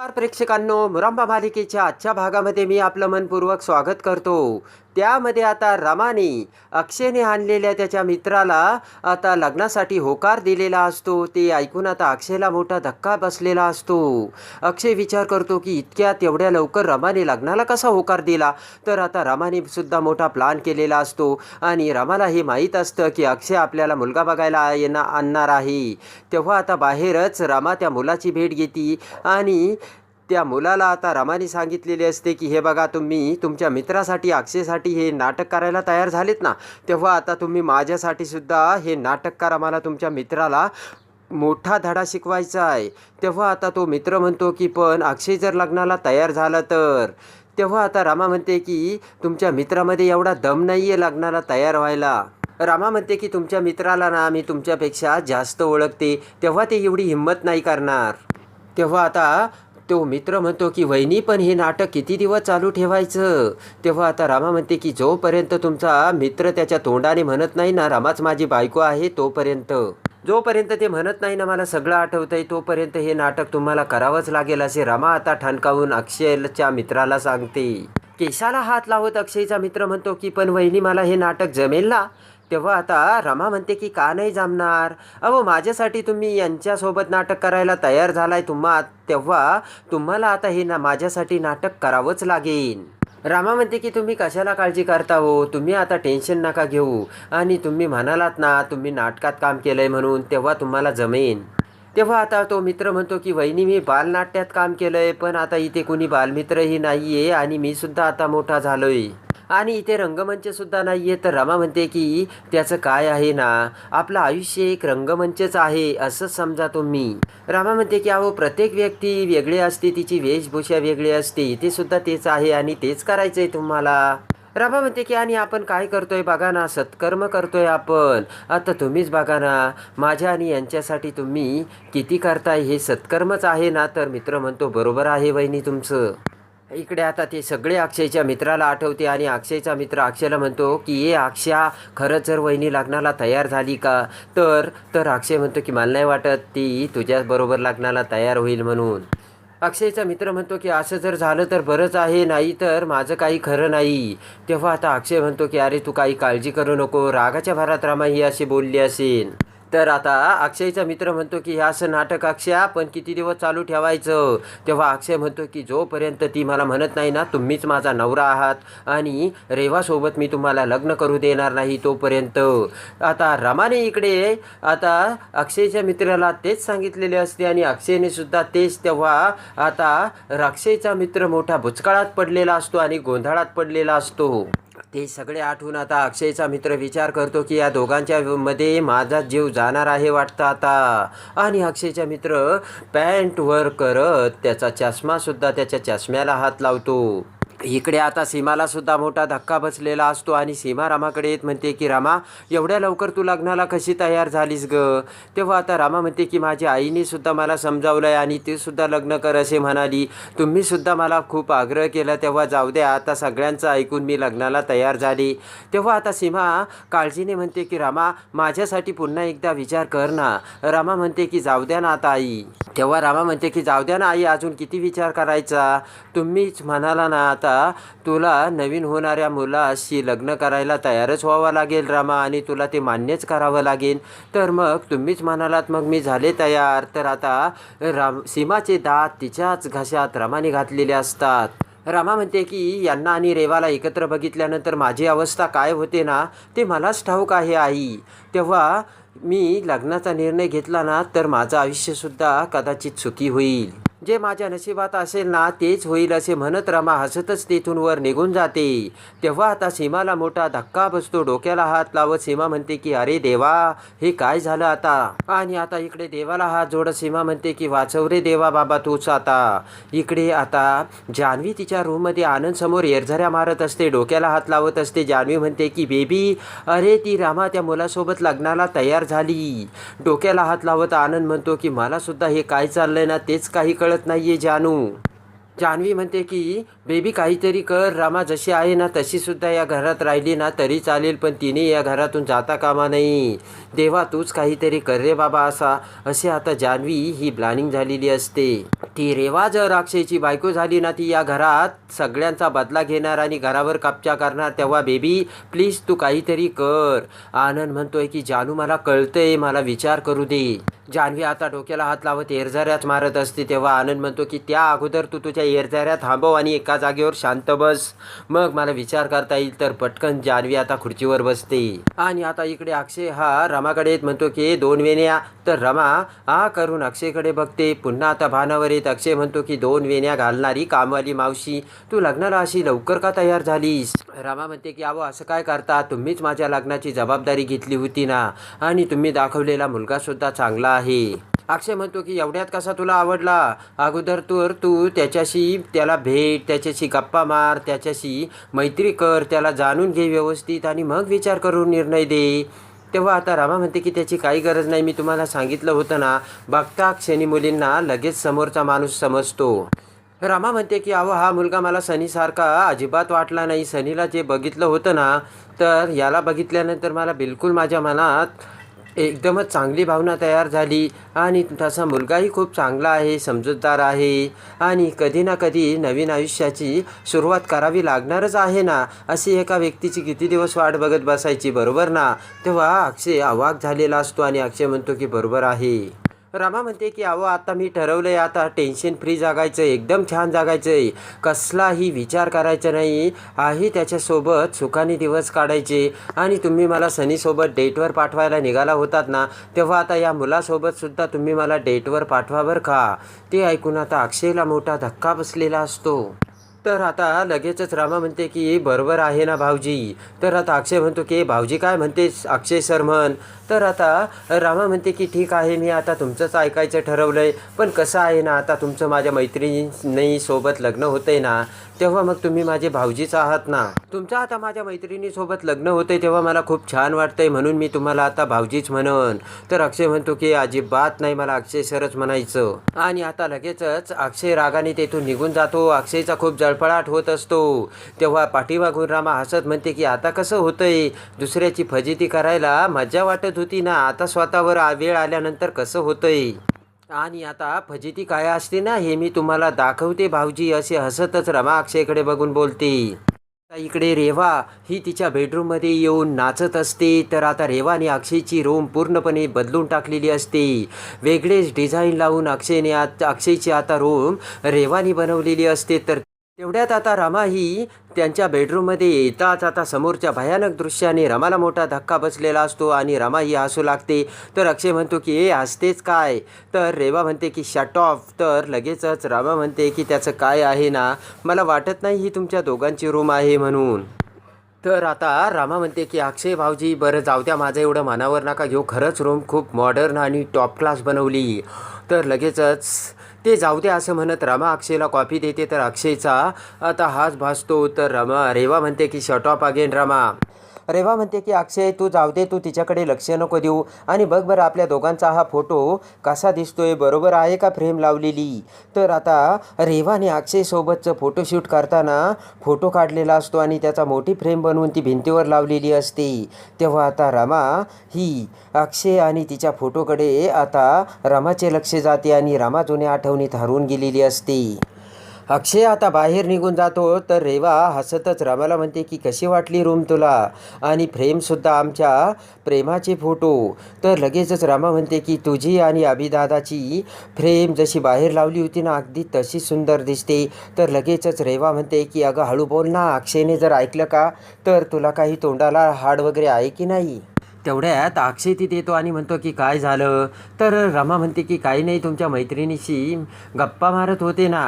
नमस्कार प्रेक्षकांनो मुरांबा मालिकेच्या आजच्या भागामध्ये मी आपलं मनपूर्वक स्वागत करतो. त्यामध्ये आता रमाने अक्षयने आणलेल्या त्याच्या मित्राला आता लग्नासाठी होकार दिलेला असतो. ते ऐकून आता अक्षयला मोठा धक्का बसलेला असतो. अक्षय विचार करतो की इतक्या तेवढ्या लवकर रमाने लग्नाला कसा होकार दिला? तर आता रमाने सुद्धा मोठा प्लान केलेला असतो. आणि रमाला हे माहीत असतं की अक्षय आपल्याला मुलगा बघायला येणार आणणार आहे. तेव्हा आता बाहेरच रमा त्या मुलाची भेट घेते आणि त्या मुलाला आता रमाने सांगितलेले असते की हे बघा तुम्ही तुमच्या मित्रासाठी अक्षयसाठी हे नाटक करायला तयार झालेत ना? तेव्हा आता तुम्ही माझ्यासाठी सुद्धा हे नाटककार आम्हाला तुमच्या मित्राला मोठा धडा शिकवायचा आहे. तेव्हा आता तो मित्र म्हणतो की पण अक्षय जर लग्नाला तयार झाला तर? तेव्हा आता रामा म्हणते की तुमच्या मित्रामध्ये एवढा दम नाही आहे लग्नाला तयार व्हायला. रामा म्हणते की तुमच्या मित्राला ना मी तुमच्यापेक्षा जास्त ओळखते. तेव्हा ते एवढी हिंमत नाही करणार. तेव्हा आता तो मित्र म्हणतो की वहिनी पण हे नाटक किती दिवस चालू ठेवायचं? तेव्हा आता रामा म्हणते की जोपर्यंत तुमचा मित्र त्याच्या तोंडाने म्हणत नाही ना रामाच माझी बायको आहे तोपर्यंत. जोपर्यंत ते म्हणत नाही ना मला सगळं आठवतंय तोपर्यंत हे नाटक तुम्हाला करावंच लागेल असे रामा आता ठणकावून अक्षयच्या मित्राला सांगते. केसाला हात लावत अक्षयचा मित्र म्हणतो की पण वहिनी मला हे नाटक जमेल ना? तेव्हा आता रमा म्हणते की का नाही जमणार? अहो माझ्यासाठी तुम्ही यांच्यासोबत नाटक करायला तयार झालाय तुम्हा तेव्हा तुम्हाला आता हे ना माझ्यासाठी नाटक करावंच लागेल. रामा म्हणते की तुम्ही कशाला काळजी करता हो? तुम्ही आता टेन्शन नका घेऊ. आणि तुम्ही म्हणालात ना तुम्ही नाटकात काम केलंय म्हणून तेव्हा तुम्हाला जमेन. तेव्हा आता तो मित्र म्हणतो की वहिनी मी बालनाट्यात काम केलंय पण आता इथे कुणी बालमित्रही नाही आहे आणि मीसुद्धा आता मोठा झालोय. आणि इथे रंगमंच सुद्धा आहे तर रमा म्हणते की त्याचं काय आहे ना? आपलं आयुष्य एक रंगमंचच आहे असं समजा तुम्ही. रामा म्हणते की अहो प्रत्येक व्यक्ती वेगळी असते तिची वेशभूषा वेगळी असते. इथे सुद्धा तेच आहे आणि तेच करायचंय तुम्हाला. रामा म्हणते की आणि आपण काय करतोय बघा ना? सत्कर्म करतोय आपण. आता तुम्हीच बघा ना माझ्या आणि यांच्यासाठी तुम्ही किती करताय? हे सत्कर्मच आहे ना? तर मित्र म्हणतो बरोबर आहे वहिनी तुमचं. इकडे आता ते सगळे अक्षयच्या मित्राला आठवते आणि अक्षयचा मित्र अक्षयला म्हणतो की ये अक्षया खरंच जर वहिनी लग्नाला तयार झाली का? तर तर अक्षय म्हणतो की मला नाही वाटत ती तुझ्याबरोबर लग्नाला तयार होईल म्हणून. अक्षयचा मित्र म्हणतो की असं जर झालं तर बरंच आहे नाही तर माझं काही खरं नाही. तेव्हा आता अक्षय म्हणतो की अरे तू काही काळजी करू नको रागाच्या भरात रामा ही अशी बोलली असेल. तर आता अक्षयचा मित्र म्हणतो की हे असं नाटक अक्षय पण किती दिवस चालू ठेवायचं? तेव्हा अक्षय म्हणतो की जोपर्यंत ती मला म्हणत नाही ना तुम्हीच माझा नवरा आहात. आणि रेवासोबत मी तुम्हाला लग्न करू देणार नाही तोपर्यंत. आता रमाने इकडे आता अक्षयच्या मित्राला तेच सांगितलेले असते आणि अक्षयने सुद्धा तेच तेव्हा आता अक्षयचा मित्र मोठा भुचकाळात पडलेला असतो आणि गोंधळात पडलेला असतो. ते सगळे आठवून आता अक्षयचा मित्र विचार करतो की या दोघांच्या मध्ये माझा जीव जाणार आहे वाटतं आता. आणि अक्षयचा मित्र पॅन्टवर करत त्याचा चष्मासुद्धा त्याच्या चष्म्याला हात लावतो. इकडे आता सीमाला सुद्धा मोठा धक्का बसलेला असतो आणि सीमा रामाकडे येत म्हणते की रामा एवढ्या लवकर तू लग्नाला कशी तयार झालीस ग? तेव्हा आता रामा म्हणते की माझ्या आईने सुद्धा मला समजावलंय आणि ती सुद्धा लग्न कर असे म्हणाली. तुम्ही सुद्धा मला खूप आग्रह केला तेव्हा जाऊ द्या आता सगळ्यांचं ऐकून मी लग्नाला तयार झाली. तेव्हा आता सीमा काळजीने म्हणते की रामा माझ्यासाठी पुन्हा एकदा विचार कर ना. रामा म्हणते की जाऊ द्या ना आता आई. तेव्हा रामा म्हणते की जाऊ द्या ना आई अजून किती विचार करायचा? तुम्हीच म्हणाला ना आता आता तुला नवीन होणाऱ्या मुलाशी लग्न करायला तयारच व्हावं लागेल रामा आणि तुला ते मान्यच करावं लागेल. तर मग तुम्हीच म्हणालात मग मी झाले तयार. तर आता राम सीमाचे दात तिच्याच घशात रमाने घातलेले असतात. रामा म्हणते की यांना आणि रेवाला एकत्र बघितल्यानंतर माझी अवस्था काय होते ना ते मलाच ठाऊक आहे आई. तेव्हा मी लग्नाचा निर्णय घेतला ना तर माझं आयुष्यसुद्धा कदाचित सुखी होईल. जे माझ्या नशिबात असेल ना तेच होईल असे म्हणत रमा हसतच तेथून वर निघून जाते. तेव्हा आता सीमाला मोठा धक्का बसतो. डोक्याला हात लावत सीमा म्हणते की अरे देवा हे काय झालं आता? आणि आता इकडे देवाला हात जोडत सीमा म्हणते की वाचव रे देवा बाबा तूच आता. इकडे आता जान्हवी तिच्या रूममध्ये आनंद समोर एरझऱ्या मारत असते. डोक्याला हात लावत असते. जान्हवी म्हणते की बेबी अरे ती रामा त्या मुलासोबत लग्नाला तयार झाली. डोक्याला हात लावत आनंद म्हणतो की मला सुद्धा हे काय चाललंय ना तेच काही कळत नाहीये जानू. जान्हवी म्हणते की बेबी काहीतरी कर. रामा जशी आहे ना तशी सुद्धा या घरात राहिली ना तरी चालेल पण तिने या घरातून जाता कामा नाही. देवा तूच काहीतरी कर रे बाबा असा. असे आता जान्हवी ही प्लॅनिंग झालेली असते. ती रेवा जर बायको झाली ना ती या घरात सगळ्यांचा बदला घेणार आणि घरावर कब्जा करणार तेव्हा बेबी प्लीज तू काहीतरी कर. आनंद म्हणतोय की जानू मला कळतंय मला विचार करू दे. जान्हवी आता डोक्याला हात लावत एरझऱ्याच मारत असते तेव्हा आनंद म्हणतो की त्या अगोदर तू तुझ्या येरझाऱ्या थांबव आणि एका जागेवर शांत बस. मग मला विचार करता येईल तर पटकन जान्हवी आता खुर्चीवर बसते. आणि आता इकडे अक्षय हा रमाकडे येत म्हणतो की दोन वेण्या. तर रमा हा करून अक्षयकडे बघते. पुन्हा आता भानावर येत अक्षय म्हणतो की दोन वेण्या घालणारी कामवाली मावशी तू लग्नाला अशी लवकर का तयार झालीस? रमा म्हणते की अहो असं काय करता? तुम्हीच माझ्या लग्नाची जबाबदारी घेतली होती ना. आणि तुम्ही दाखवलेला मुलगा सुद्धा चांगला आहे. अक्षय म्हणतो की एवढ्यात कसा तुला आवडला? अगोदर तर तू त्याच्याशी त्याला भेट त्याच्याशी गप्पा मार त्याच्याशी मैत्री कर त्याला जाणून घे व्यवस्थित आणि मग विचार करून निर्णय दे. तेव्हा आता रामा म्हणते की त्याची काही गरज नाही मी तुम्हाला सांगितलं होतं ना बघता क्षणी मुलींना लगेच समोरचा माणूस समजतो. रामा म्हणते की अहो हा मुलगा मला सनीसारखा अजिबात वाटला नाही. सनीला जे बघितलं होतं ना तर याला बघितल्यानंतर मला बिलकुल माझ्या मनात एकदमच चांगली भावना तयार झाली. आणि तसा मुलगाही खूप चांगला आहे समजूतदार आहे. आणि कधी ना कधी नवीन आयुष्याची सुरुवात करावी लागणारच आहे ना? अशी एका व्यक्तीची किती दिवस वाट बघत बसायची बरोबर ना? तेव्हा अक्षय अवाक झालेला असतो आणि अक्षय म्हणतो की बरोबर आहे. रमा म्हणते की अहो आता मी ठरवलंय आता टेन्शन फ्री जागायचं एकदम छान जागायचंय. आहे कसलाही विचार करायचा नाही. आहे त्याच्यासोबत सुखाने दिवस काढायचे. आणि तुम्ही मला सनीसोबत डेटवर पाठवायला निघाला होतात ना तेव्हा आता या मुलासोबतसुद्धा तुम्ही मला डेटवर पाठवा बरं का? ते ऐकून आता अक्षयला मोठा धक्का बसलेला असतो. तर आता लगेचच रामा म्हणते की बरोबर आहे ना भाऊजी. तर आता अक्षय म्हणतो की भाऊजी काय म्हणते अक्षय सर म्हण. तर आता रामा म्हणते की ठीक आहे मी आता तुमचंच ऐकायचं ठरवलं आहे पण कसं आहे ना आता तुमचं माझ्या मैत्रिणींनी सोबत लग्न होतंय ना तेव्हा मग तुम्ही माझे भाऊजीच आहात ना? तुमचं आता माझ्या मैत्रिणीसोबत लग्न होते तेव्हा मला खूप छान वाटतंय म्हणून मी तुम्हाला आता भाऊजीच म्हणन. तर अक्षय म्हणतो की अजिबात नाही मला अक्षय सरच म्हणायचं. आणि आता लगेचच अक्षय रागाने तेथून निघून जातो. अक्षयचा खूप जळफळाट होत असतो. तेव्हा पाठीमागून रामा हसत म्हणते की आता कसं होतंय? दुसऱ्याची फजिती करायला मज्जा वाटत होती ना? आता स्वतःवर वेळ आल्यानंतर कसं होतंय? आणि आता फजिती काय असते ना हे मी तुम्हाला दाखवते भाऊजी. असे हसतच रमा अक्षयकडे बघून बोलते. आता इकडे रेवा ही तिच्या बेडरूममध्ये येऊन नाचत असते. तर आता रेवाने अक्षयची रूम पूर्णपणे बदलून टाकलेली असते. वेगळेच डिझाईन लावून अक्षयने आत अक्षयची आता रूम रेवानी बनवलेली असते. तर तेवढ्यात आता रमा ही त्यांच्या बेडरूममध्ये येताच आता समोरच्या भयानक दृश्याने रमाला मोठा धक्का बसलेला असतो आणि रमा ही हसू लागते. तर अक्षय म्हणतो की ए हसतेच काय? तर रेवा म्हणते की शट ऑफ तर लगेचच रमा म्हणते की त्याचं काय आहे ना? मला वाटत नाही ही तुमच्या दोघांची रूम आहे म्हणून. तर आता रामा म्हणते की अक्षय भाऊजी बरं जाऊ द्या माझं एवढं मनावर नका घेऊ. खरंच रूम खूप मॉडर्न आणि टॉप क्लास बनवली. तर लगेचच ते जाऊ दे असं म्हणत रमा अक्षयला कॉफी देते. तर अक्षयचा आता हाच भासतो. तर रमा रेवा म्हणते की shot off again Rama. Reva म्हणते की अक्षय तू जाऊ दे तू तिच्याकडे लक्ष नको देऊ. आणि बघ बरं आपल्या दोघांचा हा फोटो कसा दिसतोय. बरोबर आहे का फ्रेम लावलेली? तर आता रेवाने अक्षयसोबतचं फोटोशूट करताना फोटो काढलेला असतो आणि त्याचा मोठी फ्रेम बनवून ती भिंतीवर लावलेली असते. तेव्हा आता रमा ही अक्षय आणि तिच्या फोटोकडे आता रमाचे लक्ष जाते आणि रमा जुन्या आठवणीत हरवून गेलेली असते. अक्षय आता बाहेर निघून जातो तर रेवा हसतच रमाला म्हणते की कशी वाटली रूम तुला? आणि फ्रेमसुद्धा आमच्या प्रेमाचे फोटो. तर लगेचच रमा म्हणते की तुझी आणि अभिदादाची फ्रेम जशी बाहेर लावली होती ना अगदी तशी सुंदर दिसते. तर लगेचच रेवा म्हणते की अगं हळू बोल ना अक्षयने जर ऐकलं का तर तुला काही तोंडाला हाड वगैरे आहे की नाही? तेवढ्यात अक्षय तिथे येतो आणि म्हणतो की काय झालं? तर रमा म्हणते की काही नाही तुमच्या मैत्रिणीशी गप्पा मारत होते ना.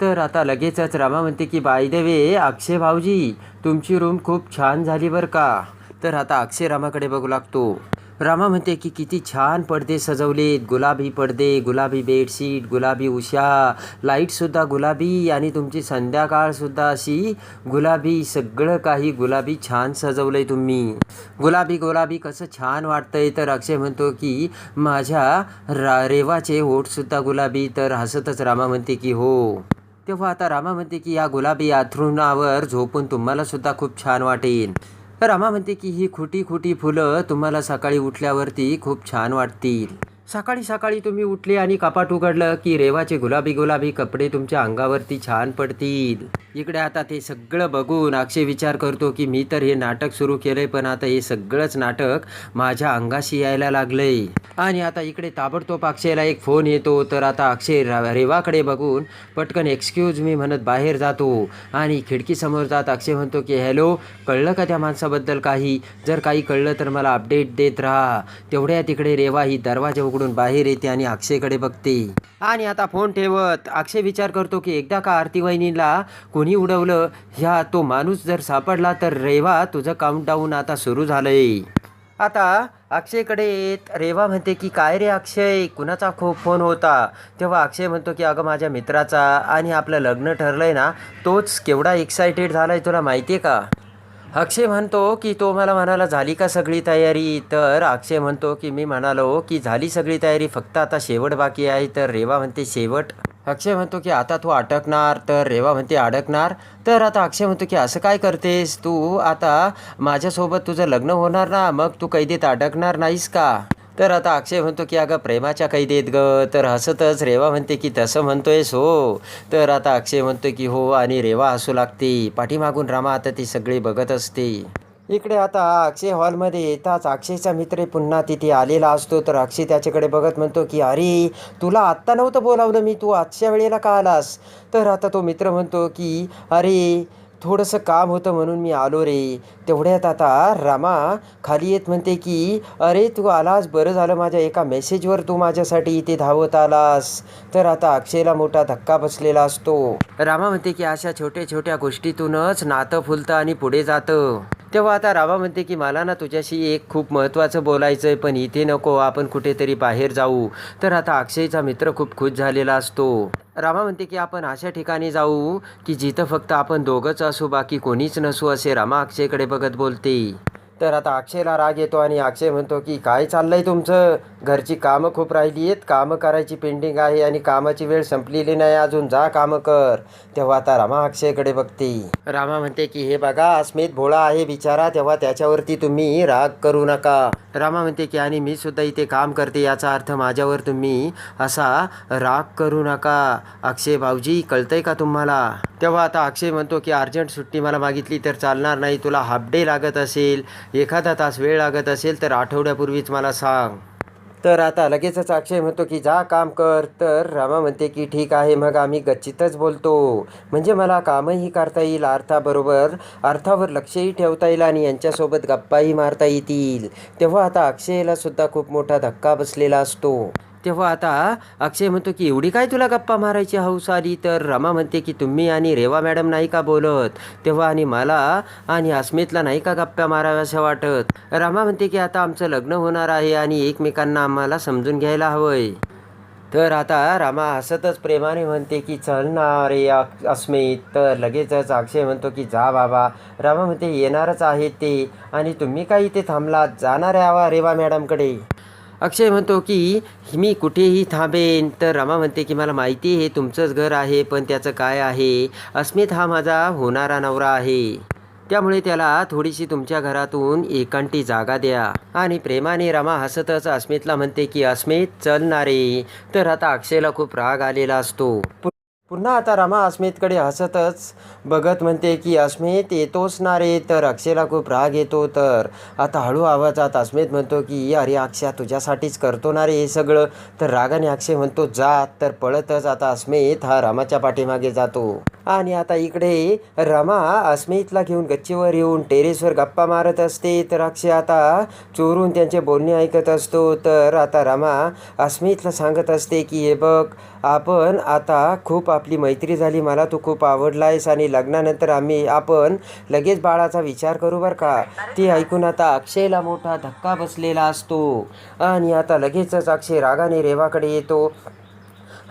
तर आता लगेचच रमा म्हणते की बाय अक्षय भाऊजी तुमची रूम खूप छान झाली बरं का? तर आता अक्षय रामाकडे बघू लागतो. रामा म्हणते की किती छान पडदे सजवलेत. गुलाबी पडदे गुलाबी बेडशीट गुलाबी उशा लाईटसुद्धा गुलाबी आणि तुमची संध्याकाळसुद्धा अशी गुलाबी सगळं काही गुलाबी छान सजवलंय तुम्ही. गुलाबी गुलाबी कसं छान वाटतंय. तर अक्षय म्हणतो की माझ्या रा रेवाचे ओठसुद्धा गुलाबी. तर हसतच रामा म्हणते की हो. तेव्हा आता रामा म्हणते की या गुलाबी आथरुणावर झोपून तुम्हाला सुद्धा खूप छान वाटेल. रामा म्हणते की ही खोटी खोटी फुलं तुम्हाला सकाळी उठल्यावरती खूप छान वाटतील. सकाळी सकाळी तुम्ही उठले आणि कपाट उघडलं की रेवाचे गुलाबी गुलाबी कपडे तुमच्या अंगावरती छान पडतील. इकडे आता ते सगळं बघून अक्षय विचार करतो की मी तर हे नाटक सुरू केलंय पण आता हे सगळंच नाटक माझ्या अंगाशी यायला लागलंय. आणि आता इकडे ताबडतोब अक्षयला एक फोन येतो तर आता अक्षय रेवाकडे बघून पटकन एक्सक्यूज मी म्हणत बाहेर जातो. आणि खिडकीसमोर जात अक्षय म्हणतो की हॅलो कळलं का त्या माणसाबद्दल काही? जर काही कळलं तर मला अपडेट देत राहा. तेवढ्या तिकडे रेवा ही दरवाजा उघडून बाहेर येते आणि अक्षयकडे बघते. आणि आता फोन ठेवत अक्षय विचार करतो की एकदा का आरती वहिनीला कोणी उडवलं? ह्या तो माणूस जर सापडला तर रेवा तुझं काउंटडाऊन आता सुरू झालंय. आता अक्षयकडे येत रेवा म्हणते की काय रे अक्षय? कुणाचा खूप फोन होता? तेव्हा अक्षय म्हणतो की अगं माझ्या मित्राचा आणि आपलं लग्न ठरलंय ना तोच केवढा एक्सायटेड झालाय तुला माहिती आहे का? अक्षय म्हणतो की तो मला म्हणाला झाली का सगळी तयारी? तर अक्षय म्हणतो की मी म्हणालो की झाली सगळी तयारी फक्त आता शेवट बाकी आहे. तर रेवा म्हणते शेवट? अक्षय म्हणतो की आता तू अटकणार. तर रेवा म्हणते अडकणार. तर आता अक्षय म्हणतो की असं काय करतेस तू? आता माझ्यासोबत तुझं लग्न होणार ना मग तू कैदेत अडकणार नाहीस का? तर आता अक्षय म्हणतो की अगं प्रेमाच्या कैदेत ग. तर हसतच रेवा म्हणते की तसं म्हणतोयस हो तर आता अक्षय म्हणतो की हो आणि रेवा हसू लागते. पाठीमागून रामा आता ती सगळी बघत असते. इकडे आता अक्षय हॉलमध्ये येताच अक्षयचा मित्र पुन्हा तिथे आलेला असतो. तर अक्षय त्याच्याकडे बघत म्हणतो की अरे तुला आत्ता नव्हतं बोलावलं मी. तू आजच्या वेळेला का आलास? तर आता तो मित्र म्हणतो की अरे थोडंसं काम होतं म्हणून मी आलो रे. तेवढ्यात आता रामा खाली येत म्हणते की अरे तू आलास? बरं झालं माझ्या एका मेसेजवर तू माझ्यासाठी इथे धावत आलास. तर आता अक्षयला मोठा धक्का बसलेला असतो. रामा म्हणते की अशा छोट्या छोट्या गोष्टीतूनच नातं फुलतं आणि पुढे जातं. तेव्हा आता रामा म्हणते की मला ना तुझ्याशी एक खूप महत्त्वाचं बोलायचं आहे पण इथे नको आपण कुठेतरी बाहेर जाऊ. तर आता अक्षयचा मित्र खूप खुश झालेला असतो. रामा म्हणते की आपण अशा ठिकाणी जाऊ की जिथं फक्त आपण दोघंच असू बाकी कोणीच नसू असे रामा अक्षयकडे बघत बोलते. तर आता अक्षयला राग येतो आणि अक्षय म्हणतो की काय चाललंय तुमचं? घरची कामं खूप राहिली आहेत कामं करायची पेंडिंग आहे आणि कामाची वेळ संपलेली नाही अजून. जा कामं कर. तेव्हा आता रामा अक्षयकडे बघते. रामा म्हणते की हे बघा अस्मित भोळा आहे बिचारा. तेव्हा त्याच्यावरती तुम्ही राग करू नका. रामा म्हणते की आणि मी सुद्धा इथे काम करते याचा अर्थ माझ्यावर तुम्ही असा राग करू नका. अक्षय भाऊजी कळतंय का तुम्हाला? तेव्हा आता अक्षय म्हणतो की अर्जंट सुट्टी मला मागितली तर चालणार नाही तुला हाफ डे लागत असेल एखादा तास वेळ लागत असेल तर आठवड्यापूर्वीच मला सांग. तर आता लगेचच अक्षय म्हणतो की जा काम कर. तर रामा म्हणते की ठीक आहे मग आम्ही गच्चीतच बोलतो. म्हणजे मला कामही करता येईल अर्थाबरोबर अर्थावर लक्षही ठेवता येईल आणि यांच्यासोबत गप्पाही मारता येतील. तेव्हा आता अक्षयला सुद्धा खूप मोठा धक्का बसलेला असतो. तेव्हा आता अक्षय म्हणतो की एवढी काय तुला गप्पा मारायची हौस आली तर रमा म्हणते की तुम्ही आणि रेवा मॅडम नाही का बोलत? तेव्हा आणि मला आणि अस्मितला नाही का गप्पा माराव्याशा वाटत? रमा म्हणते की आता आमचं लग्न होणार आहे आणि एकमेकांना आम्हाला समजून घ्यायला हवंय. तर आता रामा हसतच प्रेमाने म्हणते की चल ना रे अस्मित. तर लगेचच अक्षय म्हणतो की जा बाबा. रामा म्हणते येणारच आहे ते आणि तुम्ही काय इथे थांबलात? जाणार आहे रेवा मॅडमकडे. अक्षय म्हणतो की मी कुठेही थांबेन. तर रमा म्हणते की मला माहिती हे तुमचंच घर आहे पण त्याचं काय आहे? अस्मित हा माझा होणारा नवरा आहे. त्यामुळे त्याला थोडीशी तुमच्या घरातून एकांटी जागा द्या. आणि प्रेमाने रमा हसतच अस्मितला म्हणते की अस्मित चल रे. तर आता अक्षयला खूप राग आलेला असतो. पुन्हा आता रमा अस्मितकडे हसतच. बघत म्हणते की अस्मित येतोच ना रे? तर अक्षयला खूप राग येतो तर. आता हळू आवाजात अस्मित म्हणतो की अरे अक्षय तुझ्यासाठीच करतो ना रे हे सगळं? तर रागाने अक्षय म्हणतो जा तर पळतच आता अस्मित हा रामाच्या पाठीमागे जातो. आणि आता इकडे रमा अस्मितला घेऊन गच्चीवर येऊन टेरेसवर गप्पा मारत असते. तर अक्षय आता चोरून त्यांचे बोलणे ऐकत असतो. तर आता रमा अस्मितला सांगत असते की हे बघ आपण आता खूप आपली मैत्री झाली. मला तू खूप आवडला आहेस आणि लग्नानंतर आम्ही आपण लगेच बाळाचा विचार करू बरं का? ते ऐकून आता अक्षयला मोठा धक्का बसलेला असतो. आणि आता लगेचच अक्षय रागाने रेवाकडे येतो.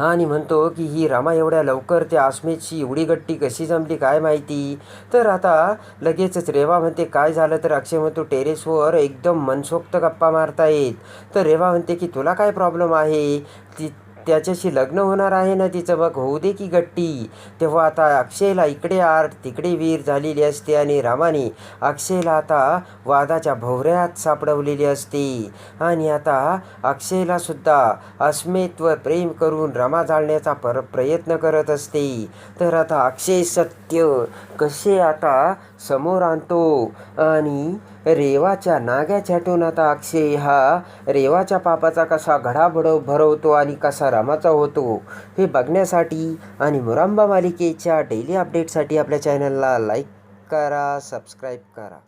आणि म्हणतो की ही रमा एवढ्या लवकर त्या अस्मितशी एवढी गट्टी कशी जमली काय माहिती? तर आता लगेचच रेवा म्हणते काय झालं? तर अक्षय म्हणतो टेरेसवर एकदम मनसोक्त गप्पा मारतायत. तर रेवा म्हणते की तुला काय प्रॉब्लेम आहे? ती त्याच्याशी लग्न होणार आहे ना तिचं. मग होऊ दे की गट्टी. तेव्हा आता अक्षयला इकडे आर तिकडे वीर झालेली असते आणि रामाने अक्षयला आता वादाच्या भोवऱ्यात सापडवलेली असते. आणि आता अक्षयला सुद्धा अस्मित्व प्रेम करून रमा जाळण्याचा पर प्रयत्न करत असते. तर आता अक्षय सत्य कसे आता समोर आणतो. आणि रेवाच्या नाग्याच्या आता अक्षय हा रेवाच्या पापाचा कसा घडा भडव भरवतो आणि कसा रमाचा होतो हे बघण्यासाठी आणि मुरांबा मालिकेच्या डेली अपडेटसाठी आपल्या चॅनलला लाईक करा सबस्क्राईब करा.